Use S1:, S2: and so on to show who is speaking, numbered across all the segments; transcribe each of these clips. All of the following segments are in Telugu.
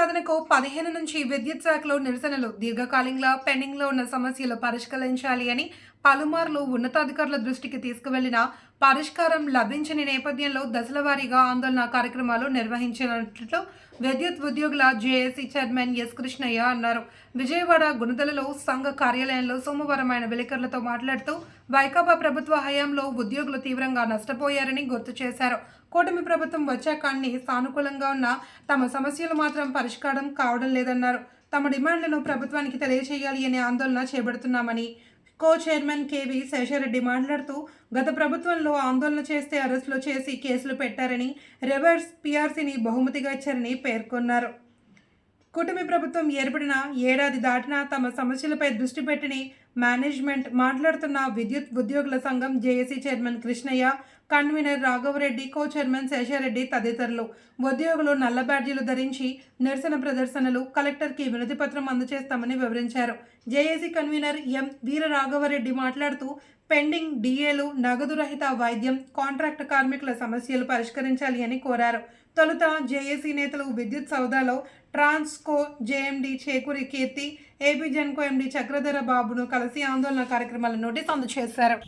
S1: సాధనకు పదిహేను నుంచి విద్యుత్ శాఖలో నిరసనలు దీర్ఘకాలంగా పెండింగ్లో ఉన్న సమస్యలు పరిష్కరించాలి అని పలుమార్లు ఉన్నతాధికారుల దృష్టికి తీసుకువెళ్ళిన పరిష్కారం లభించని నేపథ్యంలో దశలవారీగా ఆందోళన కార్యక్రమాలు నిర్వహించినట్లు విద్యుత్ ఉద్యోగుల జేఏసీ చైర్మన్ ఎస్ కృష్ణయ్య అన్నారు. విజయవాడ గుణదలలో సంఘ కార్యాలయంలో సోమవారం ఆయన విలేకరులతో మాట్లాడుతూ వైకాపా ప్రభుత్వ హయాంలో ఉద్యోగులు తీవ్రంగా నష్టపోయారని గుర్తు చేశారు. కూటమి ప్రభుత్వం వచ్చాక అన్ని సానుకూలంగా ఉన్న తమ సమస్యలు మాత్రం పరిష్కారం కావడం లేదన్నారు. తమ డిమాండ్లను ప్రభుత్వానికి తెలియచేయాలి అనే ఆందోళన చేపడుతున్నామని కో చైర్మన్ కేవి శేషారెడ్డి మాట్లాడుతూ గత ప్రభుత్వంలో ఆందోళన చేస్తే అరెస్టులు చేసి కేసులు పెట్టారని రివర్స్ పీఆర్సీని బహుమతిగా ఇచ్చారని పేర్కొన్నారు. కూటమి ప్రభుత్వం ఏర్పడిన ఏడాది దాటినా తమ సమస్యలపై దృష్టి పెట్టని మేనేజ్మెంట్ మాట్లాడుతున్న విద్యుత్ ఉద్యోగుల సంఘం JAC chairman Krishnaiah convener Raghavareddy co chairman Seshareddy తదితరులు. ఉద్యోగులు నల్ల బ్యాడ్జీలు ధరించి నిరసన ప్రదర్శనలు కలెక్టర్కి వినతిపత్రం అందజేస్తామని వివరించారు. JAC convener M Veera Raghavareddy మాట్లాడుతూ పెండింగ్ డిఏలు నగదు రహిత వైద్యం కాంట్రాక్ట్ కార్మికుల సమస్యలు పరిష్కరించాలి అని కోరారు. తొలుత జేఏసీ నేతలు విద్యుత్ సౌదాలో Transco JMD Chekuri Keerthi AP Genco MD Chakradhara బాబును కలిసి ఆందోళన కార్యక్రమాల నోటీస్ అందజేశారు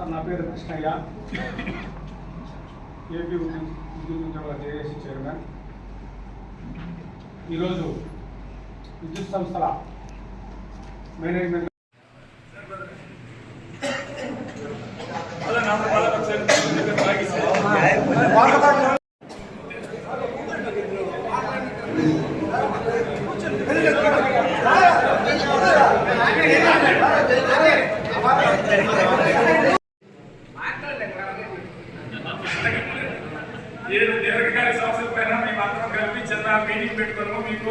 S2: సార్ నా పేరు కృష్ణయ్య ఏపీ విద్యుత్ ఉద్యోగుల జేఏసీ చైర్మన్ ఈరోజు విద్యుత్ సంస్థల మేనేజ్మెంట్
S3: Gracias. ఏడు దీర్ఘకాలిక సమస్యల పైన మేమందరం కలిపి చిన్న మీటింగ్ పెట్టుకున్నాము. మీకు